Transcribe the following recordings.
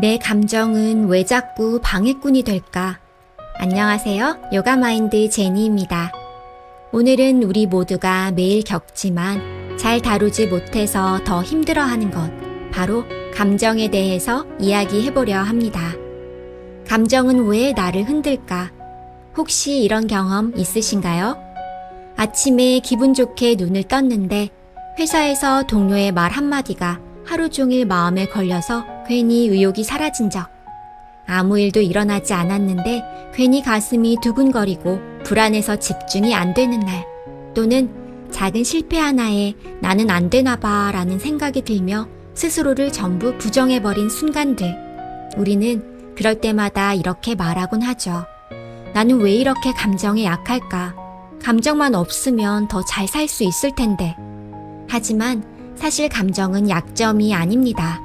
내 감정은 왜 자꾸 방해꾼이 될까? 안녕하세요. 요가마인드 제니입니다. 오늘은 우리 모두가 매일 겪지만 잘 다루지 못해서 더 힘들어하는 것, 바로 감정에 대해서 이야기해보려 합니다. 감정은 왜 나를 흔들까? 혹시 이런 경험 있으신가요? 아침에 기분 좋게 눈을 떴는데 회사에서 동료의 말 한마디가 하루 종일 마음에 걸려서 괜히 의욕이 사라진 적. 아무 일도 일어나지 않았는데 괜히 가슴이 두근거리고 불안해서 집중이 안 되는 날. 또는 작은 실패 하나에 나는 안 되나 봐 라는 생각이 들며 스스로를 전부 부정해버린 순간들. 우리는 그럴 때마다 이렇게 말하곤 하죠. 나는 왜 이렇게 감정에 약할까? 감정만 없으면 더 잘 살 수 있을 텐데. 하지만 사실 감정은 약점이 아닙니다.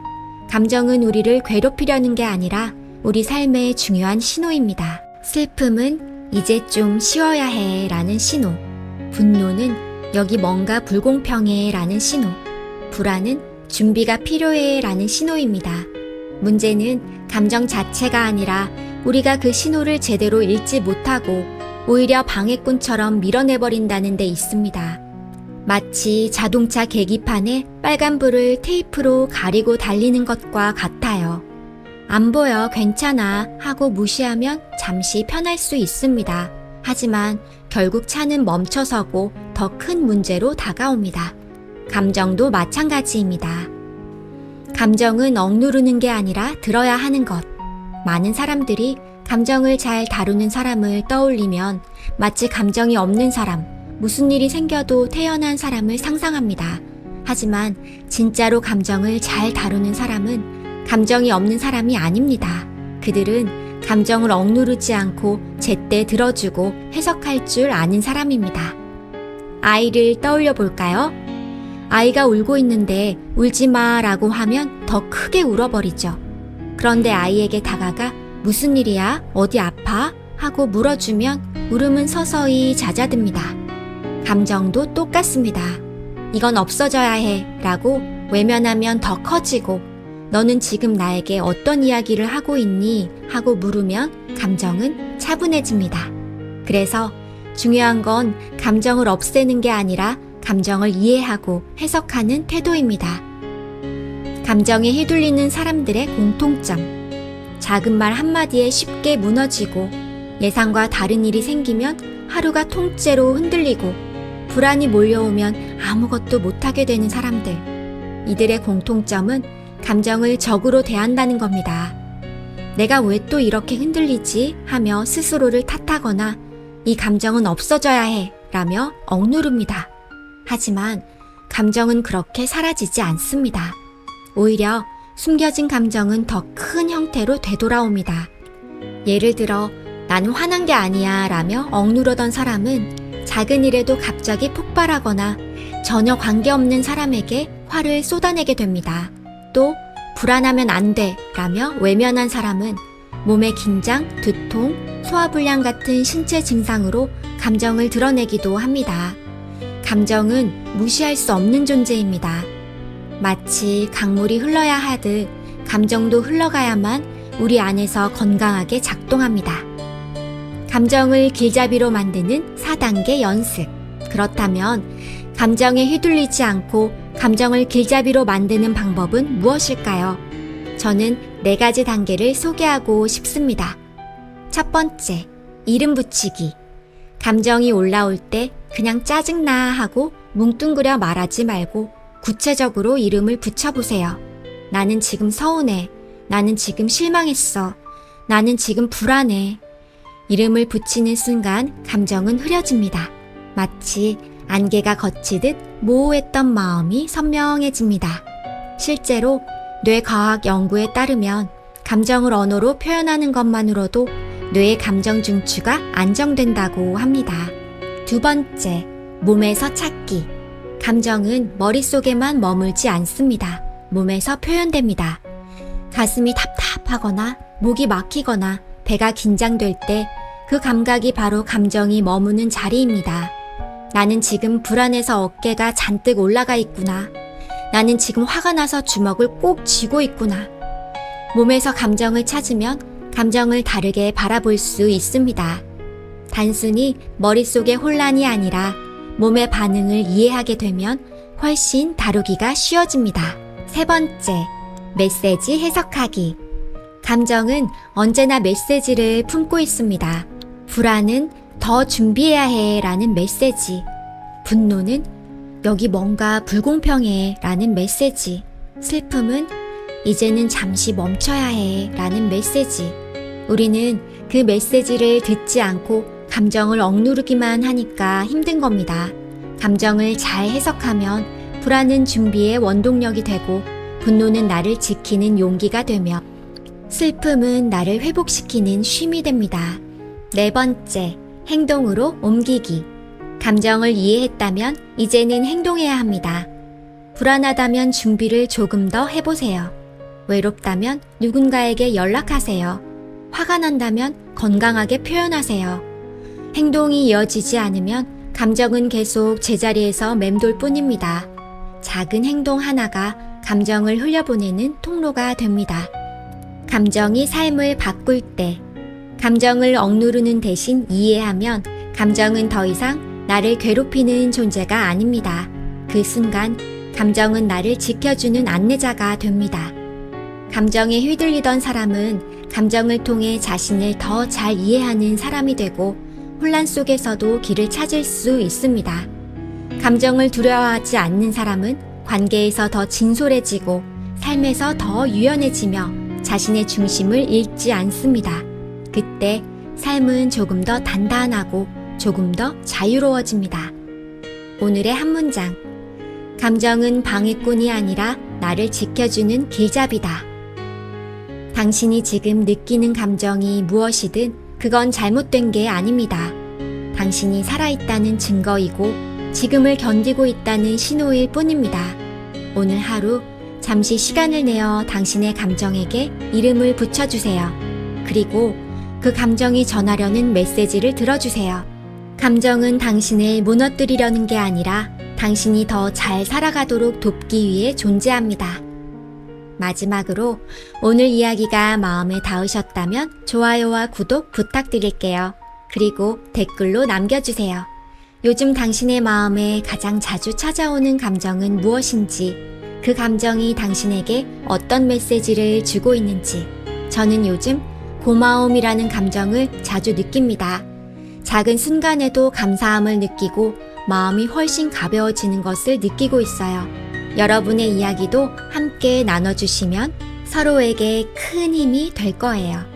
감정은 우리를 괴롭히려는 게 아니라 우리 삶의 중요한 신호입니다. 슬픔은 이제 좀 쉬어야 해 라는 신호. 분노는 여기 뭔가 불공평해 라는 신호. 불안은 준비가 필요해 라는 신호입니다. 문제는 감정 자체가 아니라 우리가 그 신호를 제대로 읽지 못하고 오히려 방해꾼처럼 밀어내버린다는 데 있습니다. 마치 자동차 계기판에 빨간불을 테이프로 가리고 달리는 것과 같아요. 안 보여, 괜찮아 하고 무시하면 잠시 편할 수 있습니다. 하지만 결국 차는 멈춰서고 더 큰 문제로 다가옵니다. 감정도 마찬가지입니다. 감정은 억누르는 게 아니라 들어야 하는 것. 많은 사람들이 감정을 잘 다루는 사람을 떠올리면 마치 감정이 없는 사람, 무슨 일이 생겨도 태어난 사람을 상상합니다. 하지만 진짜로 감정을 잘 다루는 사람은 감정이 없는 사람이 아닙니다. 그들은 감정을 억누르지 않고 제때 들어주고 해석할 줄 아는 사람입니다. 아이를 떠올려 볼까요? 아이가 울고 있는데 울지 마 라고 하면 더 크게 울어버리죠. 그런데 아이에게 다가가 무슨 일이야? 어디 아파? 하고 물어주면 울음은 서서히 잦아듭니다. 감정도 똑같습니다. 이건 없어져야 해 라고 외면하면 더 커지고 너는 지금 나에게 어떤 이야기를 하고 있니? 하고 물으면 감정은 차분해집니다. 그래서 중요한 건 감정을 없애는 게 아니라 감정을 이해하고 해석하는 태도입니다. 감정에 휘둘리는 사람들의 공통점. 작은 말 한마디에 쉽게 무너지고 예상과 다른 일이 생기면 하루가 통째로 흔들리고 불안이 몰려오면 아무것도 못하게 되는 사람들. 이들의 공통점은 감정을 적으로 대한다는 겁니다. 내가 왜 또 이렇게 흔들리지? 하며 스스로를 탓하거나 이 감정은 없어져야 해 라며 억누릅니다. 하지만 감정은 그렇게 사라지지 않습니다. 오히려 숨겨진 감정은 더 큰 형태로 되돌아옵니다. 예를 들어, 나는 화난 게 아니야 라며 억누르던 사람은 작은 일에도 갑자기 폭발하거나 전혀 관계없는 사람에게 화를 쏟아내게 됩니다. 또, 불안하면 안 돼 라며 외면한 사람은 몸의 긴장, 두통, 소화불량 같은 신체 증상으로 감정을 드러내기도 합니다. 감정은 무시할 수 없는 존재입니다. 마치 강물이 흘러야 하듯 감정도 흘러가야만 우리 안에서 건강하게 작동합니다. 감정을 길잡이로 만드는 4단계 연습. 그렇다면 감정에 휘둘리지 않고 감정을 길잡이로 만드는 방법은 무엇일까요? 저는 네 가지 단계를 소개하고 싶습니다. 첫 번째, 이름 붙이기. 감정이 올라올 때 그냥 짜증나 하고 뭉뚱그려 말하지 말고 구체적으로 이름을 붙여보세요. 나는 지금 서운해. 나는 지금 실망했어. 나는 지금 불안해. 이름을 붙이는 순간 감정은 흐려집니다. 마치 안개가 걷히듯 모호했던 마음이 선명해집니다. 실제로 뇌과학 연구에 따르면 감정을 언어로 표현하는 것만으로도 뇌의 감정 중추가 안정된다고 합니다. 두 번째, 몸에서 찾기. 감정은 머릿속에만 머물지 않습니다. 몸에서 표현됩니다. 가슴이 답답하거나 목이 막히거나 배가 긴장될 때 그 감각이 바로 감정이 머무는 자리입니다. 나는 지금 불안해서 어깨가 잔뜩 올라가 있구나. 나는 지금 화가 나서 주먹을 꼭 쥐고 있구나. 몸에서 감정을 찾으면 감정을 다르게 바라볼 수 있습니다. 단순히 머릿속의 혼란이 아니라 몸의 반응을 이해하게 되면 훨씬 다루기가 쉬워집니다. 세 번째, 메시지 해석하기. 감정은 언제나 메시지를 품고 있습니다. 불안은 더 준비해야 해 라는 메시지. 분노는 여기 뭔가 불공평해 라는 메시지. 슬픔은 이제는 잠시 멈춰야 해 라는 메시지. 우리는 그 메시지를 듣지 않고 감정을 억누르기만 하니까 힘든 겁니다. 감정을 잘 해석하면 불안은 준비의 원동력이 되고 분노는 나를 지키는 용기가 되며 슬픔은 나를 회복시키는 쉼이 됩니다. 네 번째, 행동으로 옮기기. 감정을 이해했다면 이제는 행동해야 합니다. 불안하다면 준비를 조금 더 해보세요. 외롭다면 누군가에게 연락하세요. 화가 난다면 건강하게 표현하세요. 행동이 이어지지 않으면 감정은 계속 제자리에서 맴돌 뿐입니다. 작은 행동 하나가 감정을 흘려보내는 통로가 됩니다. 감정이 삶을 바꿀 때, 감정을 억누르는 대신 이해하면 감정은 더 이상 나를 괴롭히는 존재가 아닙니다. 그 순간 감정은 나를 지켜주는 안내자가 됩니다. 감정에 휘둘리던 사람은 감정을 통해 자신을 더 잘 이해하는 사람이 되고 혼란 속에서도 길을 찾을 수 있습니다. 감정을 두려워하지 않는 사람은 관계에서 더 진솔해지고 삶에서 더 유연해지며 자신의 중심을 잃지 않습니다. 그때 삶은 조금 더 단단하고 조금 더 자유로워집니다. 오늘의 한 문장. 감정은 방해꾼이 아니라 나를 지켜주는 길잡이다. 당신이 지금 느끼는 감정이 무엇이든 그건 잘못된 게 아닙니다. 당신이 살아있다는 증거이고 지금을 견디고 있다는 신호일 뿐입니다. 오늘 하루 잠시 시간을 내어 당신의 감정에게 이름을 붙여주세요. 그리고 그 감정이 전하려는 메시지를 들어주세요. 감정은 당신을 무너뜨리려는 게 아니라 당신이 더 잘 살아가도록 돕기 위해 존재합니다. 마지막으로 오늘 이야기가 마음에 닿으셨다면 좋아요와 구독 부탁드릴게요. 그리고 댓글로 남겨주세요. 요즘 당신의 마음에 가장 자주 찾아오는 감정은 무엇인지, 그 감정이 당신에게 어떤 메시지를 주고 있는지, 저는 요즘 고마움이라는 감정을 자주 느낍니다. 작은 순간에도 감사함을 느끼고 마음이 훨씬 가벼워지는 것을 느끼고 있어요. 여러분의 이야기도 함께 나눠주시면 서로에게 큰 힘이 될 거예요.